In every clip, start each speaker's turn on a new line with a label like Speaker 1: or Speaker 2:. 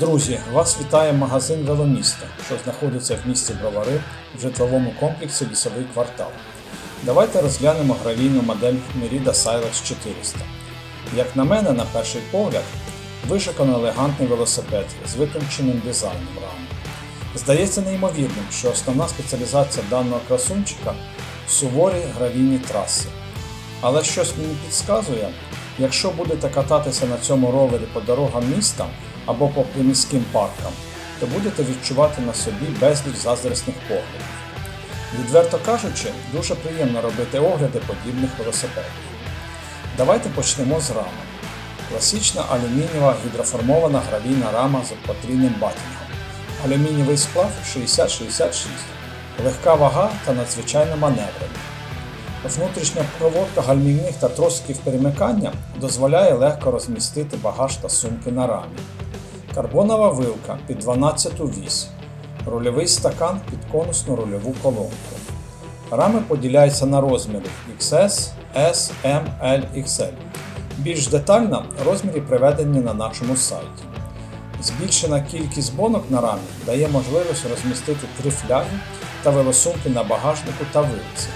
Speaker 1: Друзі, вас вітає магазин Веломісто, що знаходиться в місті Бровари в житловому комплексі Лісовий квартал. Давайте розглянемо гравійну модель Merida Silex 400. Як на мене, на перший погляд, вишукано елегантний велосипед з витонченим дизайном рами. Здається неймовірним, що основна спеціалізація даного красунчика суворі гравійні траси. Але щось мені підказує, якщо будете кататися на цьому ровері по дорогам міста або по приміським паркам, то будете відчувати на собі безліч заздрісних поглядів. Відверто кажучи, дуже приємно робити огляди подібних велосипедів. Давайте почнемо з рами. Класична алюмінієва гідроформована гравійна рама з потрійним батінгом. Алюмінієвий сплав 60-66, легка вага та надзвичайно маневрений. Внутрішня проводка гальмівних та тросиків перемикання дозволяє легко розмістити багаж та сумки на рамі. Карбонова вилка під 12 вісь, рульовий стакан під конусну рульову колонку. Рами поділяються на розміри XS, S, M, L, XL. Більш детально розміри приведені на нашому сайті. Збільшена кількість бонок на рамі дає можливість розмістити три фляги та велосумки на багажнику та вилці.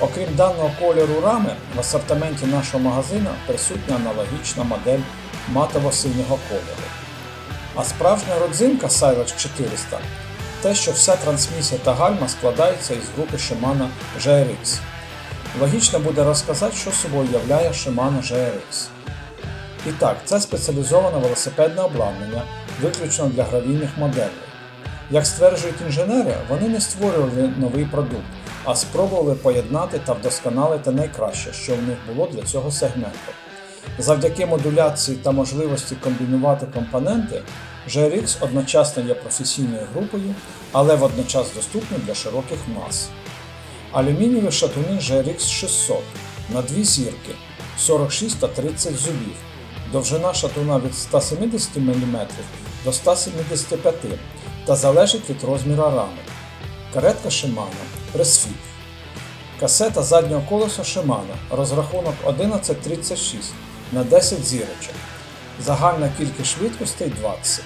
Speaker 1: Окрім даного кольору рами, в асортименті нашого магазину присутня аналогічна модель матово-синього кольору. А справжня родзинка Silex 400 те, що вся трансмісія та гальма складаються із групи Shimano GRX. Логічно буде розказати, що собою являє Shimano GRX. І так, це спеціалізоване велосипедне обладнання, виключно для гравійних моделей. Як стверджують інженери, вони не створювали новий продукт, а спробували поєднати та вдосконалити найкраще, що в них було для цього сегменту. Завдяки модуляції та можливості комбінувати компоненти, GRX одночасно є професійною групою, але водночас доступним для широких мас. Алюмінієві шатуни GRX 600 на дві зірки 46 та 30 зубів. Довжина шатуна від 170 мм до 175 та залежить від розміру рами. Каретка Shimano Pressfit. Касета заднього колеса Shimano розрахунок 1136 на 10 зірочок. Загальна кількість швидкостей 20.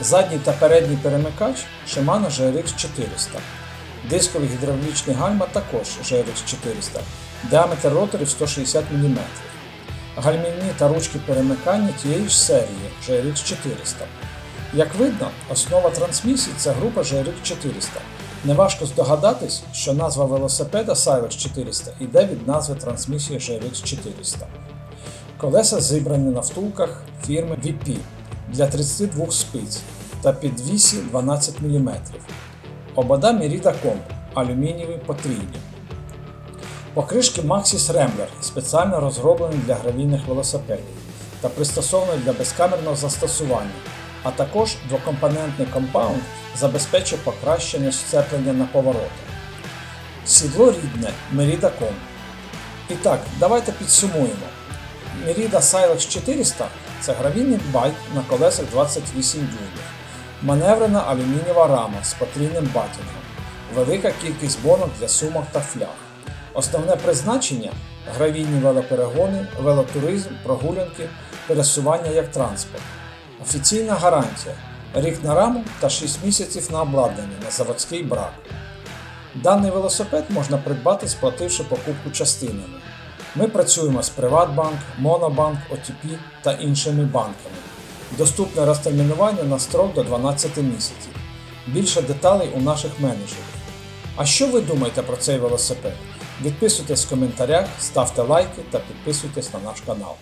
Speaker 1: Задній та передній перемикач Shimano GRX 400. Дискові гідравлічні гальма також GRX 400. Діаметр роторів 160 мм. Гальмівні та ручки перемикання тієї ж серії GRX 400. Як видно, основа трансмісії це група GRX 400. Неважко здогадатись, що назва велосипеда Silex 400 йде від назви трансмісії GRX 400. Колеса зібрані на втулках фірми VP для 32 спиць та підвісі 12 мм. Обода Merida Comp алюмінієві потрійні. Покришки Maxis Rambler спеціально розроблені для гравійних велосипедів та пристосовані для безкамерного застосування, а також двокомпонентний компаунд забезпечує покращення сцеплення на поворотах. Сідло рідне Merida Comp. І так, давайте підсумуємо. Merida Silex 400 це гравійний байк на колесах 28 дюймів, маневрена алюмінієва рама з потрійним батінгом, велика кількість бонок для сумок та фляг. Основне призначення гравійні велоперегони, велотуризм, прогулянки, пересування як транспорт. Офіційна гарантія рік на раму та 6 місяців на обладнання на заводський брак. Даний велосипед можна придбати, сплативши покупку частинами. Ми працюємо з Приватбанк, Монобанк, ОТП та іншими банками. Доступне розтермінування на строк до 12 місяців. Більше деталей у наших менеджерів. А що ви думаєте про цей велосипед? Відписуйтесь в коментарях, ставте лайки та підписуйтесь на наш канал.